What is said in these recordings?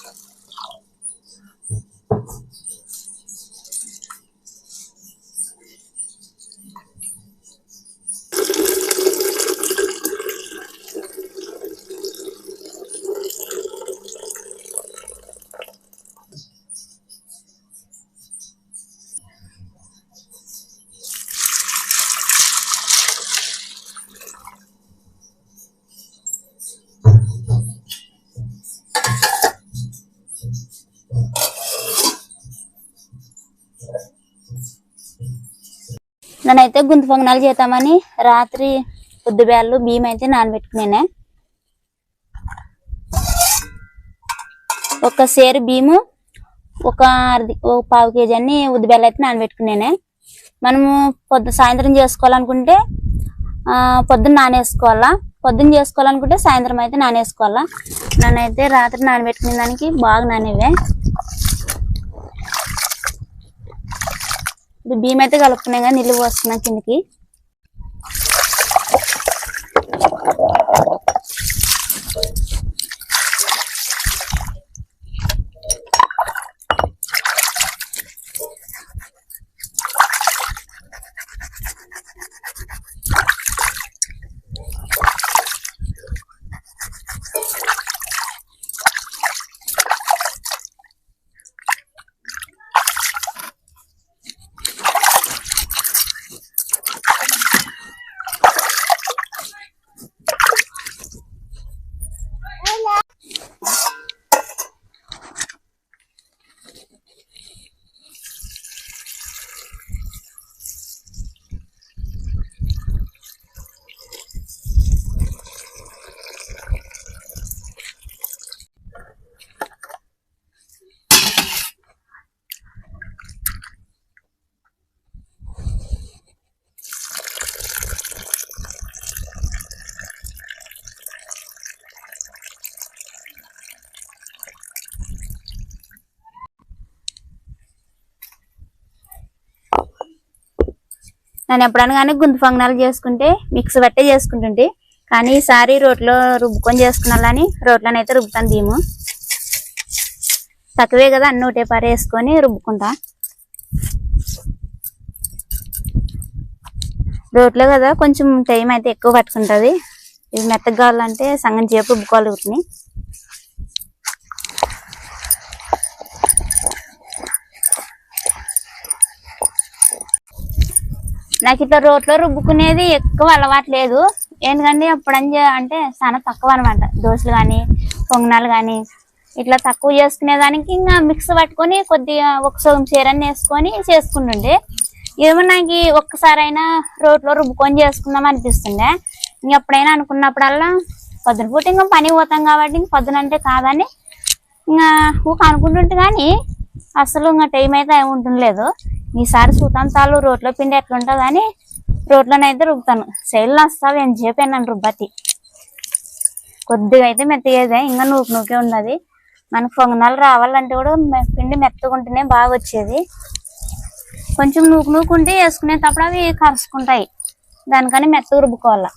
Peace. నేనైతే గుంత పొంగనాలు చేద్దామని రాత్రి పొద్దుబేళ్ళు బియ్యం అయితే నానబెట్టుకునే ఒక సేరు బియ్యము ఒక అర్ధ ఒక పావు కేజీ అన్ని ఉద్దిబేళ్ళు అయితే నానబెట్టుకునే మనము పొద్దు సాయంత్రం చేసుకోవాలనుకుంటే పొద్దున్న నానేసుకోవాలా? పొద్దున్న చేసుకోవాలనుకుంటే సాయంత్రం అయితే నానేసుకోవాలా? నన్నైతే రాత్రి నానబెట్టుకునే దానికి బాగా నానేవే ఇప్పుడు బియ్యం అయితే కలుపుకున్నాం కానీ నీళ్ళు పోస్తున్నా కిందకి. నేను ఎప్పుడన్నా కానీ గుంత పొంగనాలు చేసుకుంటే మిక్స్ పట్టే చేసుకుంటుంటే కానీ ఈసారి రోట్లో రుబ్బుకొని చేసుకున్నాలని రోట్లోనైతే రుబ్బుతాను బియ్యము తక్కువే కదా అన్ని ఒకటే పారేసుకొని రుబ్బుకుంటా. రోట్లో కదా కొంచెం టైం అయితే ఎక్కువ పట్టుకుంటుంది. ఇది మెత్తగా కావాలంటే సంగం చేపు రుబ్బుకోవాలి నాకు ఇట్లా రోట్లో రుబ్బుకునేది ఎక్కువ అలవాటు లేదు. ఎందుకంటే అప్పుడు అంటే చాలా తక్కువ అనమాట దోశలు కానీ పొంగనాలు కానీ ఇట్లా తక్కువ చేసుకునేదానికి ఇంకా మిక్స్ పట్టుకొని కొద్దిగా ఒక సగం చీరని వేసుకొని చేసుకుంటుండే. ఏమో నాకు ఒక్కసారైనా రోట్లో రుబ్బుకొని చేసుకుందాం అనిపిస్తుండే. ఇంక ఎప్పుడైనా అనుకున్నప్పుడల్లా పొద్దున పూట ఇంకా పని పోతాం కాబట్టి ఇంక పొద్దున అంటే కాదని ఇంకా ఊక అనుకుంటుంటే కానీ అసలు ఇంకా టైం అయితే ఏమి ఉంటుండలేదు. ఈసారి చాలు రోట్లో పిండి ఎట్లుంటుంది అని రోట్లోనైతే రుబ్బుతాను. శైలిలో వస్తావు ఏం చెప్పాను రుబ్బతి. కొద్దిగా అయితే మెత్తగేదే ఇంకా నూకు నూకే ఉన్నది. మనకు పొంగనాలు రావాలంటే కూడా పిండి మెత్తగా ఉంటేనే బాగా వచ్చేది కొంచెం నూకు నూకు ఉంటే వేసుకునేటప్పుడు అవి కరుచుకుంటాయి. దానికని మెత్తగా రుబ్బుకోవాలా.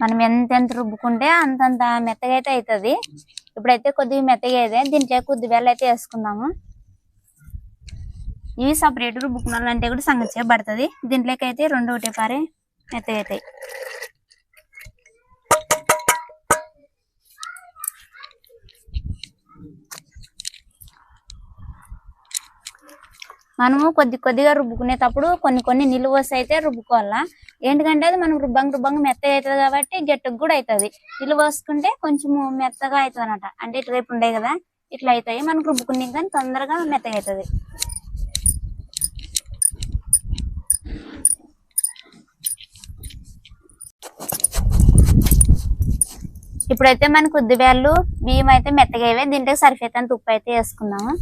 మనం ఎంత ఎంత రుబ్బుకుంటే అంతంత మెత్తగా అయితే అవుతుంది ఇప్పుడైతే కొద్దిగా మెత్తగా అయితే దీంట్లో కొద్ది బెల్ల అయితే వేసుకుందాము. ఇవి సపరేట్ రుబ్బుకున్నాలంటే కూడా సంగతి పడుతుంది దీంట్లోకి అయితే రెండు ఒకటే పారే మెత్తగా అవుతాయి మనము కొద్ది కొద్దిగా రుబ్బుకునేటప్పుడు కొన్ని కొన్ని నిలువ వస్తే అయితే రుబ్బుకోవాలా. ఎందుకంటే అది మనం రుబ్బంగా రుబ్బంగా మెత్తగా అవుతుంది కాబట్టి గట్టిగా కూడా అవుతుంది. నిలువ వసుకుంటే కొంచెం మెత్తగా అవుతుంది అనమాట అంటే ఇటు రేపు ఉండే కదా ఇట్లా అవుతాయి. మనకు రుబ్బుకునే కానీ తొందరగా మెత్తగా అవుతుంది. ఇప్పుడైతే మనకు ఉద్దిబేళ్ళు బియ్యం అయితే మెత్తగా అయ్యాయి. దీంట్లో సరిపోయేంత ఉప్పు అయితే వేసుకుందాము.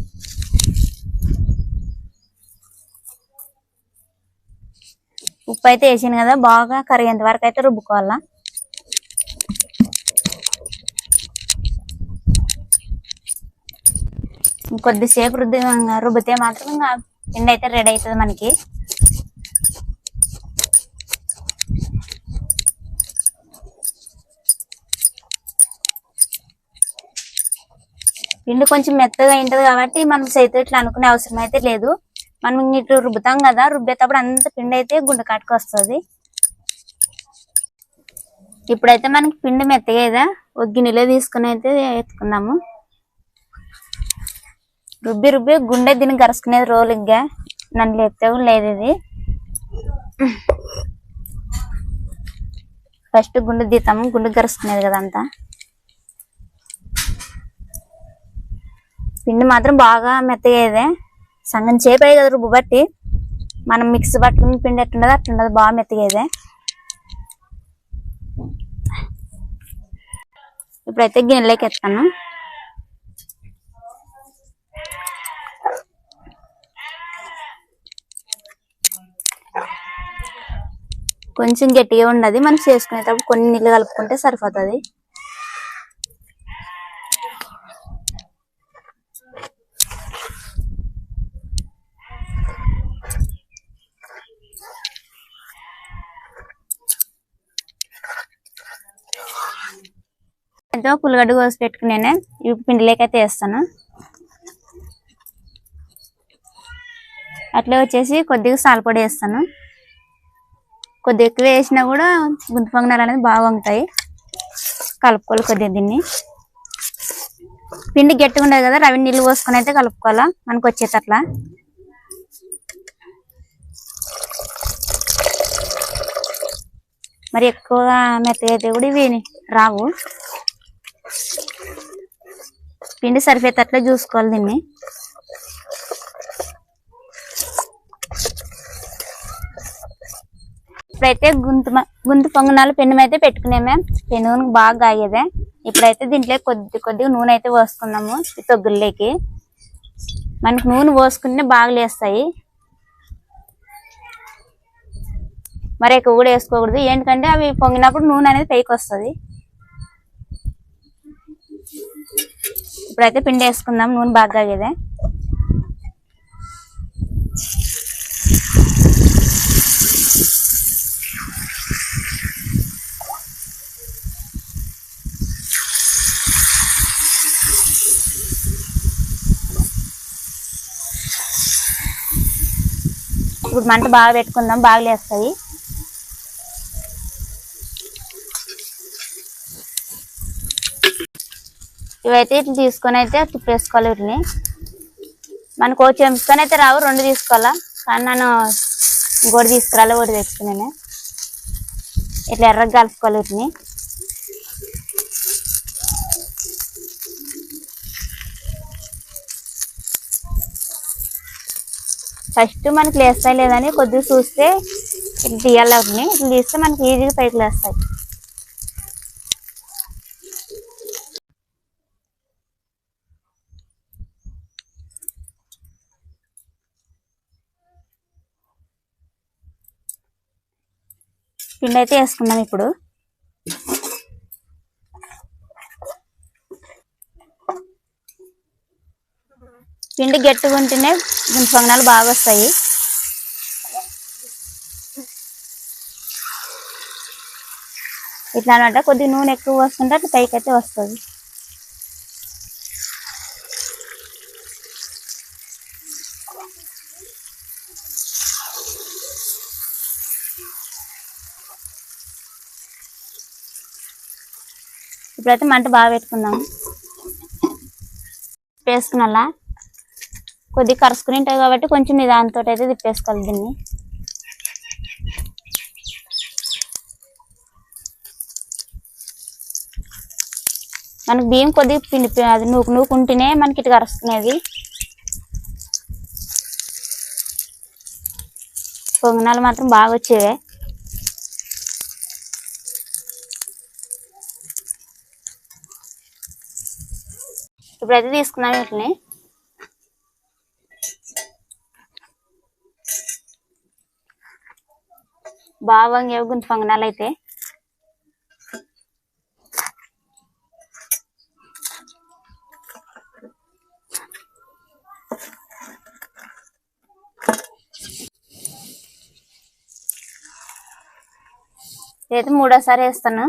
ఉప్పు అయితే వేసాను కదా బాగా కరిగేంత వరకు అయితే రుబ్బుకోవాలా. కొద్దిసేపు రుద్ది రుబ్బితే మాత్రం ఇంకా పిండి అయితే రెడీ అవుతుంది మనకి. పిండి కొంచెం మెత్తగా అయింటది కాబట్టి మనం చేతితో ఇట్లా అనుకునే అవసరం అయితే లేదు. మనం ఇటు రుబ్బుతాం కదా రుబ్బేటప్పుడు అంత పిండి అయితే గుండె కాటుకు వస్తుంది. ఇప్పుడైతే మనకి పిండి మెత్తగా ఒక గిన్నెలో తీసుకుని అయితే ఎత్తుకుందాము. రుబ్బి రుబ్బి గుండె దీన్ని గరుసుకునేది రోలుగ్గా నన్ను లేపితే లేదు ఇది. ఫస్ట్ గుండె తీతాము గుండె గరుసుకునేది కదా అంతా. పిండి మాత్రం బాగా మెత్తగా సంగం చేపు కదా రుబ్బు బట్టి. మనం మిక్స్ బట్టలు పిండి ఎట్లుండదు అట్లుండదు బాగా మెత్తగా ఇప్పుడైతే గిన్నెలోకి ఎత్తాను కొంచెం గట్టిగా ఉండదు మనం చేసుకునేటప్పుడు కొన్ని నీళ్ళు కలుపుకుంటే సరిపోతుంది. ఎంతో పుల్లగడ్డ కోసి పెట్టుకునే ఇవి పిండిలోకి అయితే వేస్తాను. అట్లే వచ్చేసి కొద్దిగా సాలపొడి వేస్తాను. కొద్దిగా ఎక్కువ వేసినా కూడా గుంత పొంగనాలు అనేది బాగా వంగుతాయి. కలుపుకోవాలి కొద్దిగా దీన్ని. పిండి గట్టిగా ఉండదు కదా రవి నీళ్ళు పోసుకొని అయితే కలుపుకోవాలా మనకు వచ్చేది అట్లా మరి ఎక్కువగా మెత్తగా అయితే కూడా ఇవి రావు. పిండి సరిపోయేటట్లు చూసుకోవాలి దీన్ని. ఇప్పుడైతే గుంతు గుంతు పొంగనాలు పెనుమ అయితే పెట్టుకునేమే పెను బాగా కాగేదే. ఇప్పుడైతే దీంట్లో కొద్ది కొద్దిగా నూనె అయితే పోసుకున్నాము ఈ తొగ్గుల్లోకి. మనకు నూనె పోసుకుంటే బాగా లేస్తాయి. మరి ఎక్కువ కూడా వేసుకోకూడదు. ఏంటంటే అవి పొంగినప్పుడు నూనె అనేది పైకి వస్తుంది. ఇప్పుడైతే పిండి వేసుకుందాం నూనె బాగా ఇదే ఇప్పుడు మంట బాగా పెట్టుకుందాం బాగా లేస్తాయి. ఇవైతే ఇట్లా తీసుకొని అయితే తిప్పేసుకోవాలి వీటిని. మనకు ఒక చెంచుకొని అయితే రావు రెండు తీసుకోవాలా. కానీ నన్ను ఇంకోటి తీసుకురాలి ఒకటి తెచ్చుకున్నాను ఇట్లా ఎర్రగా కలుపుకోవాలి వీటిని. ఫస్ట్ మనకి లేస్తాయి లేదని కొద్దిగా చూస్తే ఇట్లా తీయాలి వాటిని. ఇట్లా తీస్తే మనకి ఈజీగా పైకి లేస్తాయి. పిండి అయితే వేసుకుందాం ఇప్పుడు. పిండి గట్టిగా ఉంటేనే గుంపు పొంగనాలు బాగా వస్తాయి. ఇట్లా అనమాట కొద్దిగా నూనె ఎక్కువ వస్తుంటే అట్లా పైకి అయితే వస్తుంది. ఇప్పుడైతే మంట బాగా పెట్టుకుందాం. వేసుకున్నలా కొద్దిగా కరుసుకుని ఉంటాయి కాబట్టి కొంచెం నిదానంతో అయితే తిప్పేసుకోవాలి దీన్ని మనకి బియ్యం కొద్దిగా పిండి అది నూకు నూకుంటేనే మనకి ఇటు కరుస్తున్నది. పొంగనాలు మాత్రం బాగా వచ్చేవే. ఇప్పుడైతే తీసుకున్నాం వీటిని బాగా వంగేవి గుంత పొంగనాలు అయితే? ఇదైతే మూడోసారి వేస్తాను.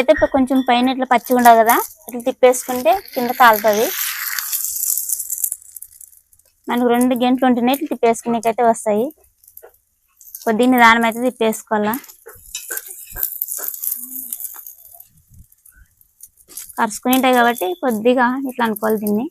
అయితే ఇప్పుడు కొంచెం పైన ఇట్లా పచ్చి ఉండదు కదా ఇట్లా తిప్పేసుకుంటే కింద కాలుతుంది. మనకు రెండు గంటలు ఉంటున్నాయి ఇట్లా తిప్పేసుకునేకైతే వస్తాయి. కొద్దిగా నిదానం అయితే తిప్పేసుకోవాలా. కరుచుకుని ఉంటాయి కాబట్టి కొద్దిగా ఇట్లా అనుకోవాలి దీన్ని.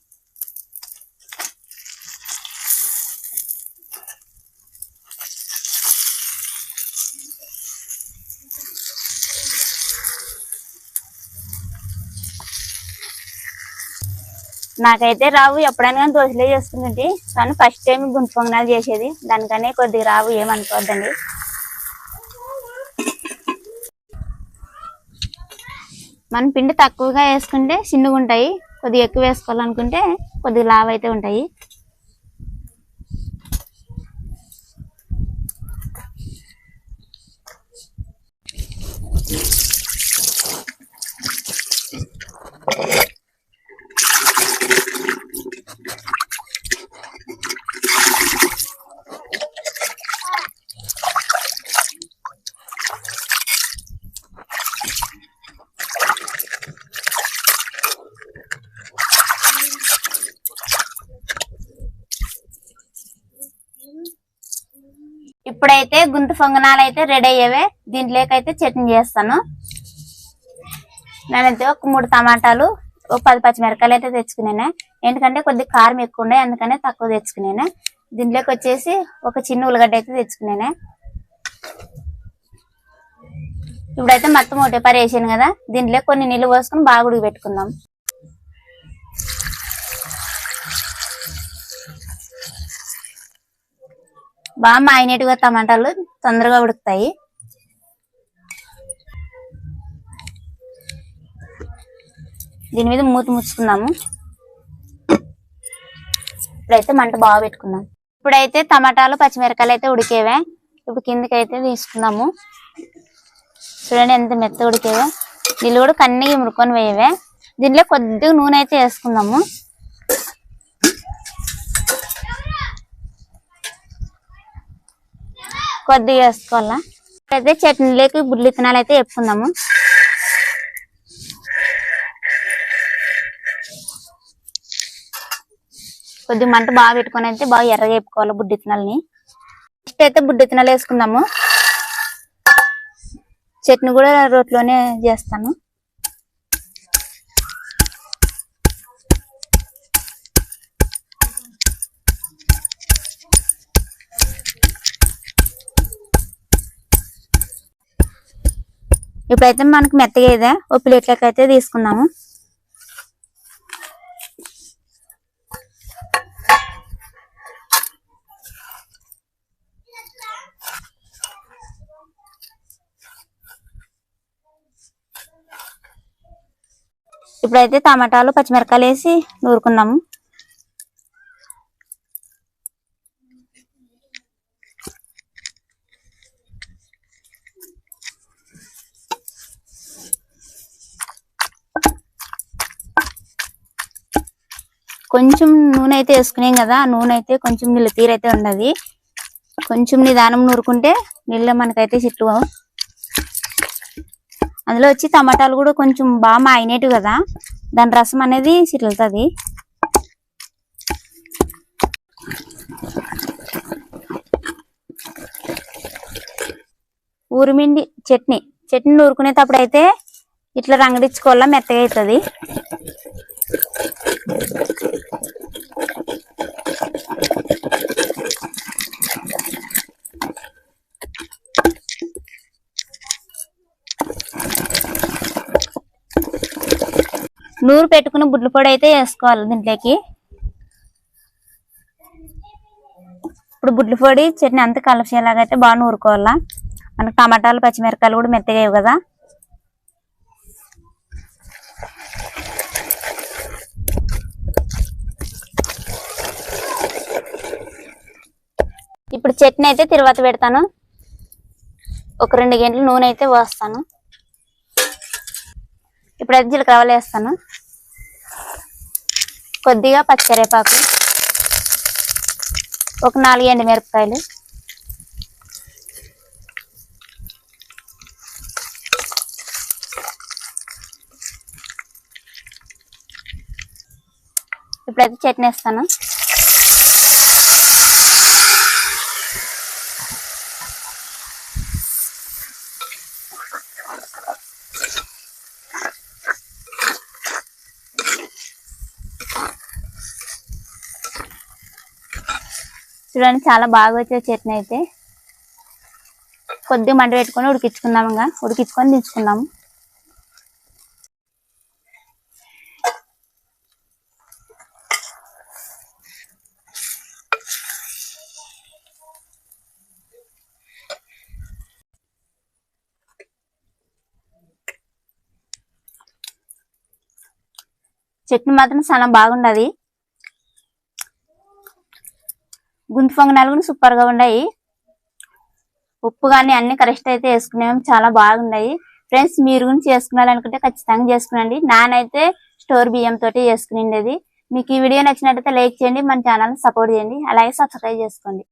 నాకైతే రావు ఎప్పుడైనా కానీ దోశలే చేస్తుందండి కానీ ఫస్ట్ టైం గుంటు పొంగనాలు చేసేది. దానికనే కొద్దిగా రావు ఏమనుకోవద్దండి. మనం పిండి తక్కువగా వేసుకుంటే చిన్నగా ఉంటాయి. కొద్దిగా ఎక్కువ వేసుకోవాలనుకుంటే కొద్దిగా లావు అయితే ఉంటాయి. ఇప్పుడైతే గుంత పొంగనాలు అయితే రెడీ అయ్యేవే. దీంట్లోకైతే చట్నీ చేస్తాను. నేనైతే ఒక మూడు టమాటాలు ఒక పది పచ్చిమిరకాయలు అయితే తెచ్చుకున్నాను ఎందుకంటే కొద్దిగా కారం ఎక్కువ ఉండే అందుకనే తక్కువ తెచ్చుకున్నాను దీంట్లోకి వచ్చేసి ఒక చిన్న ఉల్లిగడ్డ అయితే తెచ్చుకున్నాను ఇప్పుడైతే మొత్తం ఒకటే పరి వేసాను కదా. దీంట్లో కొన్ని నీళ్ళు పోసుకొని బాగా ఉడికి పెట్టుకుందాం బాగా మాయినట్టుగా టమాటాలు తొందరగా ఉడుకుతాయి. దీని మీద మూత ముచ్చుకుందాము. ఇప్పుడైతే మంట బాగా పెట్టుకుందాం. ఇప్పుడైతే టమాటాలు పచ్చిమిరకాయలు అయితే ఉడికేవే. ఇప్పుడు కిందకి అయితే తీసుకుందాము. చూడండి ఎంత మెత్త ఉడికేవే. నీళ్ళు కూడా కన్నీగా ముడుకొని వేయవే. దీంట్లో కొద్దిగా నూనె అయితే వేసుకుందాము. కొద్దిగా వేసుకోవాలా? అయితే చట్నీలోకి బుడ్లు విత్తనాలు అయితే వేపుకుందాము కొద్ది మంట బాగా పెట్టుకుని అయితే బాగా ఎర్రగా వేపుకోవాలి బుడ్డి విత్తనాలని నెక్స్ట్ అయితే బుడ్డి విత్తనాలు వేసుకుందాము. చట్నీ కూడా రోట్లోనే చేస్తాను. ఇప్పుడైతే మనకి మెత్తగా ఇదే ఓ ప్లేట్లకి అయితే తీసుకుందాము. ఇప్పుడైతే టమాటాలు పచ్చిమిరకాయలు వేసి నూరుకుందాము. కొంచెం నూనె అయితే వేసుకునేం కదా నూనె అయితే కొంచెం నీళ్ళ తీరైతే ఉండదు. కొంచెం నిదానం నూరుకుంటే నీళ్ళ మనకైతే చిట్టు అందులో వచ్చి టమాటాలు కూడా కొంచెం బాగా మాయినట్టు కదా దాని రసం అనేది చిట్లుతుంది ఊరిమిండి చట్నీ చట్నీ నూరుకునేటప్పుడు అయితే ఇట్లా రంగడించుకోవాలా మెత్తగా అవుతుంది నూరు పెట్టుకున్న బుడ్ల పొడి అయితే వేసుకోవాలి దీంట్లోకి. ఇప్పుడు బుడ్ల పొడి చట్నీ అంతా కలిసేలాగా అయితే బాగా నూరుకోవాలా. మనకు టమాటాలు పచ్చిమిరకాయలు కూడా మెత్తగా వేయవు కదా. ఇప్పుడు చట్నీ అయితే తిరువాత పెడతాను. ఒక రెండు గంటలు నూనె అయితే పోస్తాను. ఇప్పుడు జీలకర్ర వేస్తాను. కొద్దిగా పచ్చికరేపాకు. ఒక నాలుగు ఎండు మిరపకాయలు. ఇప్పుడైతే చట్నీ వేస్తాను. చూడండి చాలా బాగా వచ్చే చట్నీ అయితే. కొద్దిగా మంట పెట్టుకొని ఉడికించుకుందాం ఇంకా ఉడికించుకొని దించుకుందాము. చట్నీ మాత్రం చాలా బాగుండదు. గుంతు పొంగనాలు కూడా సూపర్గా ఉన్నాయి. ఉప్పు కానీ అన్ని కరెక్ట్ అయితే వేసుకునేవి చాలా బాగున్నాయి. ఫ్రెండ్స్ మీరు గురించి చేసుకున్నారనుకుంటే ఖచ్చితంగా చేసుకునండి. నానైతే స్టోర్ బియ్యం తోటి చేసుకునిండేది. మీకు ఈ వీడియో నచ్చినట్టయితే లైక్ చేయండి. మన ఛానల్ సపోర్ట్ చేయండి. అలాగే సబ్స్క్రైబ్ చేసుకోండి.